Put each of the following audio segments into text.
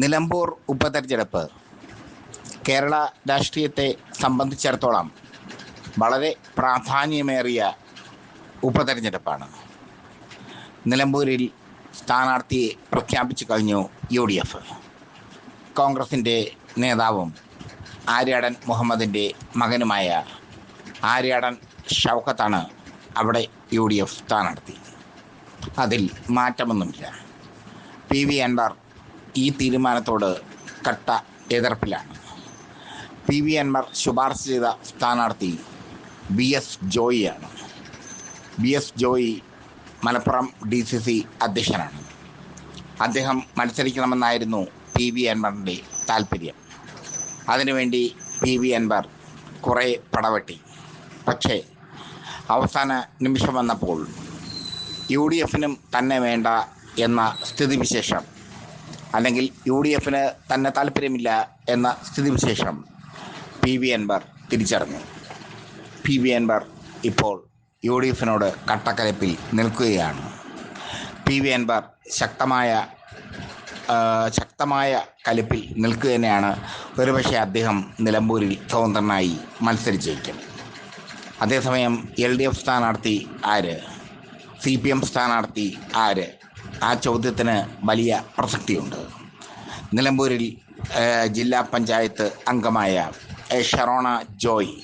നിലമ്പൂർ ഉപതെരഞ്ഞെടുപ്പ് കേരള രാഷ്ട്രീയത്തെ സംബന്ധിച്ചിടത്തോളം വളരെ പ്രാധാന്യമേറിയ ഉപതെരഞ്ഞെടുപ്പാണ്. നിലമ്പൂരിൽ സ്ഥാനാർത്ഥിയെ പ്രഖ്യാപിച്ചു കഴിഞ്ഞു യു ഡി എഫ്. കോൺഗ്രസിന്റെ നേതാവും ആര്യാടൻ മുഹമ്മദിന്റെ മകനുമായ ആര്യാടൻ ഷൗക്കത്താണ് അവിടെ യു ഡി എഫ് സ്ഥാനാർത്ഥി. അതിൽ മാറ്റമൊന്നുമില്ല. പി വി അൻവർ ഈ തീരുമാനത്തോട് കട്ട എതിർപ്പിലാണ്. പി വി അൻവർ ശുപാർശ ചെയ്ത സ്ഥാനാർത്ഥി B S ജോയിയാണ്. B S Joy Malappuram D C C അധ്യക്ഷനാണ്. അദ്ദേഹം മത്സരിക്കണമെന്നായിരുന്നു പി വി അൻവറിന്റെ താല്പര്യം അതിനുവേണ്ടി പി വി അൻവർ കുറേ പടവെട്ടി. പക്ഷേ അവസാന നിമിഷം വന്നപ്പോൾ യു ഡി എഫിനും തന്നെ വേണ്ട എന്ന സ്ഥിതിവിശേഷം അല്ലെങ്കിൽ യു ഡി എഫിന് തന്നെ താല്പര്യമില്ല എന്ന സ്ഥിതിവിശേഷം പി വി അൻവർ തിരിച്ചറിഞ്ഞു. പി വി അൻവർ ഇപ്പോൾ യു ഡി എഫിനോട് കട്ടക്കലപ്പിൽ നിൽക്കുകയാണ്. പി വി അൻവർ ശക്തമായ ശക്തമായ കലിപ്പിൽ നിൽക്കുക തന്നെയാണ് ഒരുപക്ഷെ അദ്ദേഹം നിലമ്പൂരിൽ സ്വതന്ത്രനായി മത്സരിച്ചേക്കും. അതേസമയം എൽ ഡി എഫ് സ്ഥാനാർത്ഥി ആര്? സി പി എം സ്ഥാനാർത്ഥി ആര്? ആ ചോദ്യത്തിന് വലിയ പ്രസക്തിയുണ്ട്. നിലമ്പൂരിൽ ജില്ലാ പഞ്ചായത്ത് അംഗമായ Sherona Joy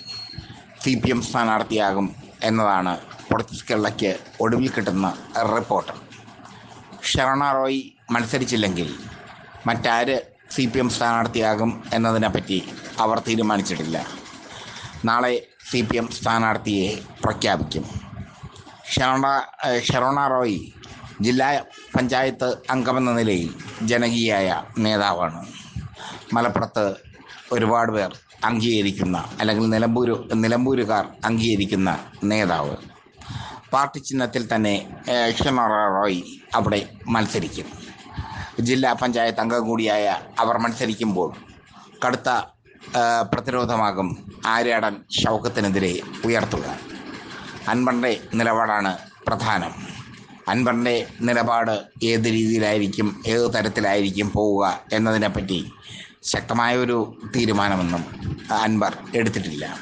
C P M സ്ഥാനാർത്ഥിയാകും എന്നതാണ് പൊളിറ്റിക്സ് കേരളയ്ക്ക് ഒടുവിൽ കിട്ടുന്ന റിപ്പോർട്ട്. ഷറോണ റോയ് മത്സരിച്ചില്ലെങ്കിൽ മറ്റാര് സി പി എം സ്ഥാനാർത്ഥിയാകും എന്നതിനെപ്പറ്റി അവർ തീരുമാനിച്ചിട്ടില്ല. നാളെ സി പി എം സ്ഥാനാർത്ഥിയെ പ്രഖ്യാപിക്കും. ഷറോണ ഷെറോണ റോയ് ജില്ലാ പഞ്ചായത്ത് അംഗമെന്ന നിലയിൽ ജനകീയായ നേതാവാണ്. മലപ്പുറത്ത് ഒരുപാട് പേർ അംഗീകരിക്കുന്ന അല്ലെങ്കിൽ നിലമ്പൂർ നിലമ്പൂരുകാർ അംഗീകരിക്കുന്ന നേതാവ്. പാർട്ടി ചിഹ്നത്തിൽ തന്നെ ഏഹ്, റോയ് അവിടെ മത്സരിക്കും. ജില്ലാ പഞ്ചായത്ത് അംഗം കൂടിയായ അവർ മത്സരിക്കുമ്പോൾ കടുത്ത പ്രതിരോധമാകും ആര്യാടൻ ഷൗക്കത്തിനെതിരെ ഉയർത്തുക. അൻപണ്ടെ നിലപാടാണ് പ്രധാനം. അൻവറിന്റെ നിലപാട് ഏത് രീതിയിലായിരിക്കും ഏത് തരത്തിലായിരിക്കും പോവുക എന്നതിനെപ്പറ്റി ശക്തമായ ഒരു തീരുമാനമൊന്നും അൻവർ എടുത്തിട്ടില്ല.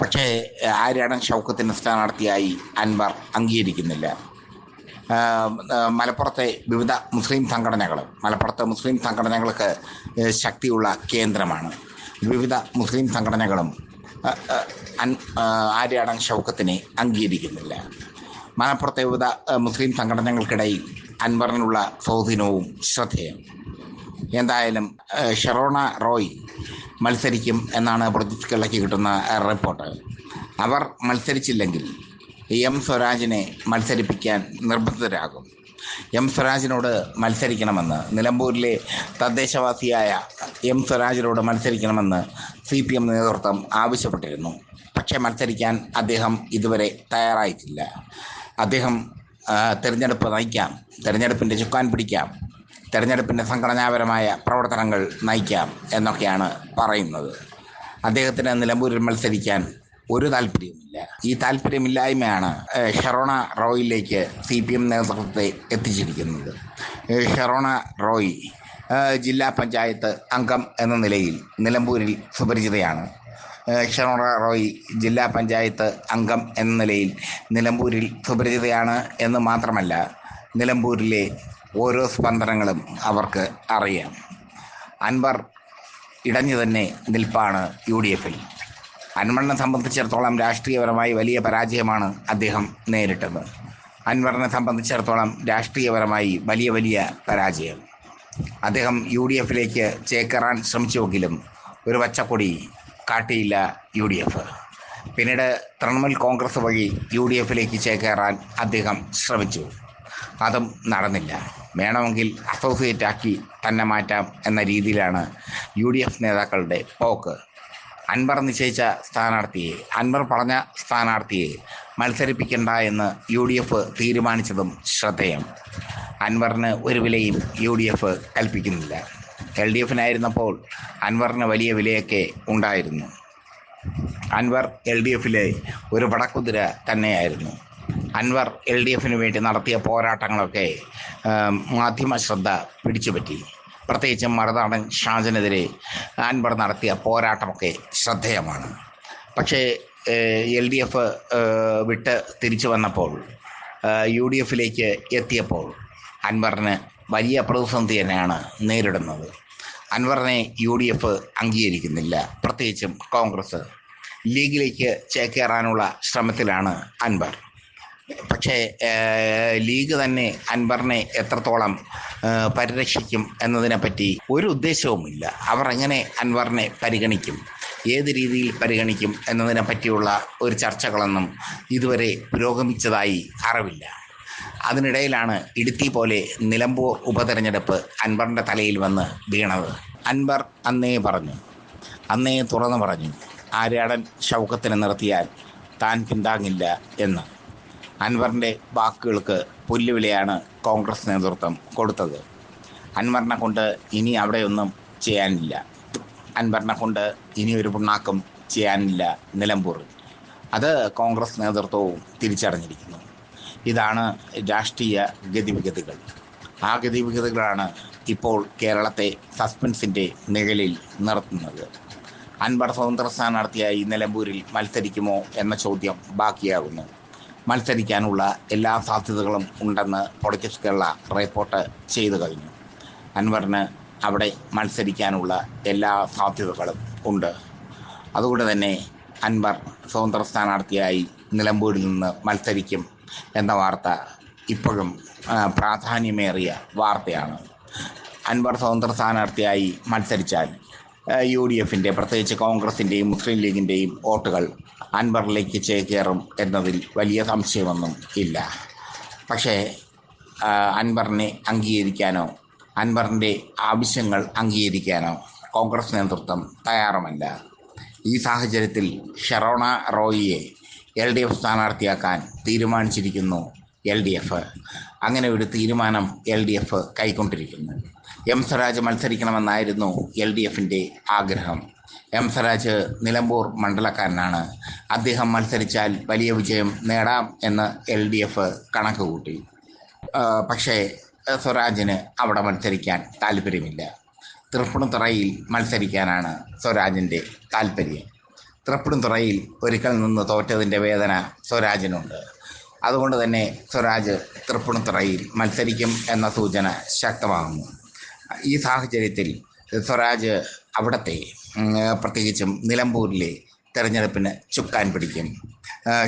പക്ഷേ ആര്യാടൻ ഷൗക്കത്തിന് സ്ഥാനാർത്ഥിയായി അൻവർ അംഗീകരിക്കുന്നില്ല. മലപ്പുറത്തെ വിവിധ മുസ്ലിം സംഘടനകൾ മലപ്പുറത്തെ മുസ്ലിം സംഘടനകൾക്ക് ശക്തിയുള്ള കേന്ദ്രമാണ്. വിവിധ മുസ്ലിം സംഘടനകളും ആര്യാടൻ ഷൗക്കത്തിനെ അംഗീകരിക്കുന്നില്ല. മലപ്പുറത്തെ വിവിധ മുസ്ലിം സംഘടനകൾക്കിടയിൽ അൻവറിനുള്ള സ്വാധീനവും ശ്രദ്ധേയം. എന്തായാലും ഷെറോണ റോയ് മത്സരിക്കും എന്നാണ് പ്രതിഷ്ഠകളിലേക്ക് കിട്ടുന്ന റിപ്പോർട്ട്. അവർ മത്സരിച്ചില്ലെങ്കിൽ എം സ്വരാജിനെ മത്സരിപ്പിക്കാൻ നിർബന്ധിതരാകും. എം സ്വരാജിനോട് മത്സരിക്കണമെന്ന് നിലമ്പൂരിലെ തദ്ദേശവാസിയായ എം സ്വരാജിനോട് മത്സരിക്കണമെന്ന് സി പി എം നേതൃത്വം ആവശ്യപ്പെട്ടിരുന്നു. പക്ഷേ മത്സരിക്കാൻ അദ്ദേഹം ഇതുവരെ തയ്യാറായിട്ടില്ല. അദ്ദേഹം തിരഞ്ഞെടുപ്പ് നയിക്കാം. തിരഞ്ഞെടുപ്പിന്റെ ചുക്കാൻ പിടിക്കാം. തിരഞ്ഞെടുപ്പിന്റെ സംഘടനാപരമായ പ്രവർത്തനങ്ങൾ നയിക്കാം എന്നൊക്കെയാണ് പറയുന്നത്. അദ്ദേഹത്തിന് നിലമ്പൂരിൽ മത്സരിക്കാൻ ഒരു താല്പര്യവുമില്ല. ഈ താല്പര്യമില്ലായ്മയാണ് ഷെറോണ റോയിലേക്ക് സി പി എം നേതൃത്വത്തെ എത്തിച്ചിരിക്കുന്നത്. ഷെറോണ റോയ് ജില്ലാ പഞ്ചായത്ത് അംഗം എന്ന നിലയിൽ നിലമ്പൂരിൽ സുപരിചിതയാണ് ഏഹ്, റോയ് ജില്ലാ പഞ്ചായത്ത് അംഗം എന്ന നിലയിൽ നിലമ്പൂരിൽ സുപരിചിതയാണ് എന്ന് മാത്രമല്ല നിലമ്പൂരിലെ ഓരോ സ്പന്ദനങ്ങളും അവർക്ക് അറിയാം. അൻവർ ഇടഞ്ഞു തന്നെ നിൽപ്പാണ് യു ഡി എഫിൽ അൻവറിനെ സംബന്ധിച്ചിടത്തോളം രാഷ്ട്രീയപരമായി വലിയ പരാജയമാണ് അദ്ദേഹം നേരിട്ടത്. അൻവറിനെ സംബന്ധിച്ചിടത്തോളം രാഷ്ട്രീയപരമായി വലിയ വലിയ പരാജയം. അദ്ദേഹം യു ഡി എഫിലേക്ക് ചേക്കേറാൻ ശ്രമിച്ചുവെങ്കിലും ഒരു പച്ചക്കൊടി കാട്ടിയില്ല യു ഡി എഫ് പിന്നീട് തൃണമൂൽ കോൺഗ്രസ് വഴി യു ഡി എഫിലേക്ക് ചേക്കേറാൻ അദ്ദേഹം ശ്രമിച്ചു. അതും നടന്നില്ല. വേണമെങ്കിൽ അസോസിയേറ്റ് ആക്കി തന്നെ മാറ്റാം എന്ന രീതിയിലാണ് യു ഡി എഫ് നേതാക്കളുടെ പോക്ക്. അൻവർ നിശ്ചയിച്ച സ്ഥാനാർത്ഥിയെ അൻവർ പറഞ്ഞ സ്ഥാനാർത്ഥിയെ മത്സരിപ്പിക്കണ്ട എന്ന് യു ഡി എഫ് തീരുമാനിച്ചതും ശ്രദ്ധേയം. അൻവറിന് ഒരു വിലയും യു ഡി എഫ് കൽപ്പിക്കുന്നില്ല. എൽ ഡി എഫിനായിരുന്നപ്പോൾ അൻവറിന് വലിയ വിലയൊക്കെ ഉണ്ടായിരുന്നു. അൻവർ എൽ ഡി എഫിലെ ഒരു പടക്കുതിര തന്നെയായിരുന്നു. അൻവർ എൽ ഡി എഫിന് വേണ്ടി നടത്തിയ പോരാട്ടങ്ങളൊക്കെ മാധ്യമ ശ്രദ്ധ പിടിച്ചുപറ്റി. പ്രത്യേകിച്ചും മറുനാടൻ ഷാജനെതിരെ അൻവർ നടത്തിയ പോരാട്ടമൊക്കെ ശ്രദ്ധേയമാണ്. പക്ഷേ എൽ ഡി എഫ് വിട്ട് തിരിച്ചു വന്നപ്പോൾ യു ഡി എഫിലേക്ക് എത്തിയപ്പോൾ അൻവറിന് വലിയ പ്രതിസന്ധി തന്നെയാണ് നേരിടുന്നത്. അൻവറിനെ യു ഡി എഫ് അംഗീകരിക്കുന്നില്ല. പ്രത്യേകിച്ചും കോൺഗ്രസ് ലീഗിലേക്ക് ചേക്കേറാനുള്ള ശ്രമത്തിലാണ് അൻവർ. പക്ഷേ ലീഗ് തന്നെ അൻവറിനെ എത്രത്തോളം പരിരക്ഷിക്കും എന്നതിനെപ്പറ്റി ഒരു ഉദ്ദേശവുമില്ല. അവർ എങ്ങനെ അൻവറിനെ പരിഗണിക്കും? ഏത് രീതിയിൽ പരിഗണിക്കും എന്നതിനെ പറ്റിയുള്ള ഒരു ചർച്ചകളൊന്നും ഇതുവരെ പുരോഗമിച്ചതായി അറിവില്ല. അതിനിടയിലാണ് ഇടുത്തി പോലെ നിലമ്പൂർ ഉപതെരഞ്ഞെടുപ്പ് അൻവറിന്റെ തലയിൽ വന്ന് വീണത്. അൻവർ അന്നേ പറഞ്ഞു. അന്നേ തുറന്നു പറഞ്ഞു. ആര്യാടൻ ശൗക്കത്തിന് നിർത്തിയാൽ താൻ പിന്താങ്ങില്ല എന്ന്. അൻവറിന്റെ വാക്കുകൾക്ക് പുല്ലുവിലയാണ് കോൺഗ്രസ് നേതൃത്വം കൊടുത്തത്. അൻവറിനെ കൊണ്ട് ഇനി അവിടെയൊന്നും ചെയ്യാനില്ല. അൻവറിനെ കൊണ്ട് ഇനി ഒരു പിണ്ണാക്കും ചെയ്യാനില്ല നിലമ്പൂർ. അത് കോൺഗ്രസ് നേതൃത്വവും തിരിച്ചറിഞ്ഞിരിക്കുന്നു. ഇതാണ് രാഷ്ട്രീയ ഗതിവിഗതികൾ. ആ ഗതിവിഗതികളാണ് ഇപ്പോൾ കേരളത്തെ സസ്പെൻസിന്റെ നിഴലിൽ നിർത്തുന്നത്. അൻവർ സ്വതന്ത്ര സ്ഥാനാർത്ഥിയായി നിലമ്പൂരിൽ മത്സരിക്കുമോ എന്ന ചോദ്യം ബാക്കിയാകുന്നു. മത്സരിക്കാനുള്ള എല്ലാ സാധ്യതകളും ഉണ്ടെന്ന് പൊളിറ്റിക്സ് കേരള റിപ്പോർട്ട് ചെയ്തു കഴിഞ്ഞു. അൻവറിന് അവിടെ മത്സരിക്കാനുള്ള എല്ലാ സാധ്യതകളും ഉണ്ട്. അതുകൊണ്ട് തന്നെ അൻവർ സ്വതന്ത്ര സ്ഥാനാർത്ഥിയായി നിലമ്പൂരിൽ നിന്ന് മത്സരിക്കും എന്ന വാർത്ത ഇപ്പോഴും പ്രാധാന്യമേറിയ വാർത്തയാണ്. അൻവർ സ്വതന്ത്ര സ്ഥാനാർത്ഥിയായി മത്സരിച്ചാൽ യു ഡി എഫിന്റെ പ്രത്യേകിച്ച് കോൺഗ്രസിന്റെയും മുസ്ലിം ലീഗിന്റെയും വോട്ടുകൾ അൻവറിലേക്ക് ചേക്കേറും എന്നതിൽ വലിയ സംശയമൊന്നും ഇല്ല. പക്ഷേ അൻവറിനെ അംഗീകരിക്കാനോ അൻവറിന്റെ ആവശ്യങ്ങൾ അംഗീകരിക്കാനോ കോൺഗ്രസ് നേതൃത്വം തയ്യാറുമല്ല. ഈ സാഹചര്യത്തിൽ ഷെറോണ റോയിയെ എൽ ഡി എഫ് സ്ഥാനാർത്ഥിയാക്കാൻ തീരുമാനിച്ചിരിക്കുന്നു എൽ ഡി എഫ്. അങ്ങനെ ഒരു തീരുമാനം എൽ ഡി എഫ് കൈക്കൊണ്ടിരിക്കുന്നു. എം സ്വരാജ് മത്സരിക്കണമെന്നായിരുന്നു എൽ ഡി എഫിന്റെ ആഗ്രഹം. എം സ്വരാജ് നിലമ്പൂർ മണ്ഡലക്കാരനാണ്. അദ്ദേഹം മത്സരിച്ചാൽ വലിയ വിജയം നേടാം എന്ന് എൽ ഡി എഫ് കണക്ക് കൂട്ടി പക്ഷേ സ്വരാജിന് അവിടെ മത്സരിക്കാൻ താല്പര്യമില്ല. തൃപ്പൂണിത്തുറയിൽ മത്സരിക്കാനാണ് സ്വരാജിന്റെ താല്പര്യം. തൃപ്പൂണിത്തുറയിൽ ഒരിക്കൽ നിന്ന് തോറ്റതിന്റെ വേദന സ്വരാജിനുണ്ട്. അതുകൊണ്ട് തന്നെ സ്വരാജ് തൃപ്പൂണിത്തുറയിൽ മത്സരിക്കും എന്ന സൂചന ശക്തമാകുന്നു. ഈ സാഹചര്യത്തിൽ സ്വരാജ് അവിടത്തെ പ്രത്യേകിച്ചും നിലമ്പൂരിലെ തെരഞ്ഞെടുപ്പിന് ചുക്കാൻ പിടിക്കും.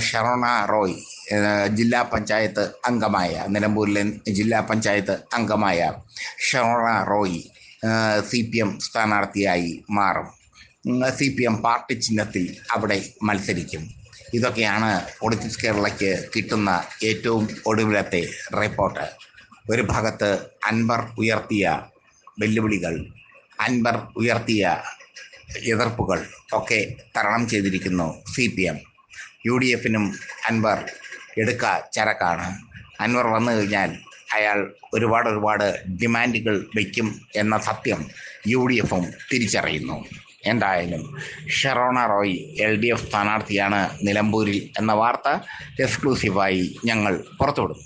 ഷറോണ റോയ് ജില്ലാ പഞ്ചായത്ത് അംഗമായ നിലമ്പൂരിലെ ജില്ലാ പഞ്ചായത്ത് അംഗമായ Sherona Roy C P M സ്ഥാനാർത്ഥിയായി മാറും. സി പി എം പാർട്ടി ചിഹ്നത്തിൽ അവിടെ മത്സരിക്കും. ഇതൊക്കെയാണ് പൊളിറ്റിക്സ് കേരളയ്ക്ക് കിട്ടുന്ന ഏറ്റവും ഒടുവിലത്തെ റിപ്പോർട്ട് ഒരു ഭാഗത്ത് അൻവർ ഉയർത്തിയ വെല്ലുവിളികൾ അൻവർ ഉയർത്തിയ എതിർപ്പുകൾ ഒക്കെ തരണം ചെയ്തിരിക്കുന്നു C P M. U D എഫിനും അൻവർ എടുക്ക ചരക്കാണ്. അൻവർ വന്നു കഴിഞ്ഞാൽ അയാൾ ഒരുപാട് ഒരുപാട് ഡിമാൻഡുകൾ വയ്ക്കും എന്ന സത്യം യു ഡി എഫും തിരിച്ചറിയുന്നു. എന്തായാലും Sherona Roy L D F സ്ഥാനാർത്ഥിയാണ് നിലമ്പൂരിൽ എന്ന വാർത്ത എക്സ്ക്ലൂസീവായി ഞങ്ങൾ പുറത്തുവിടും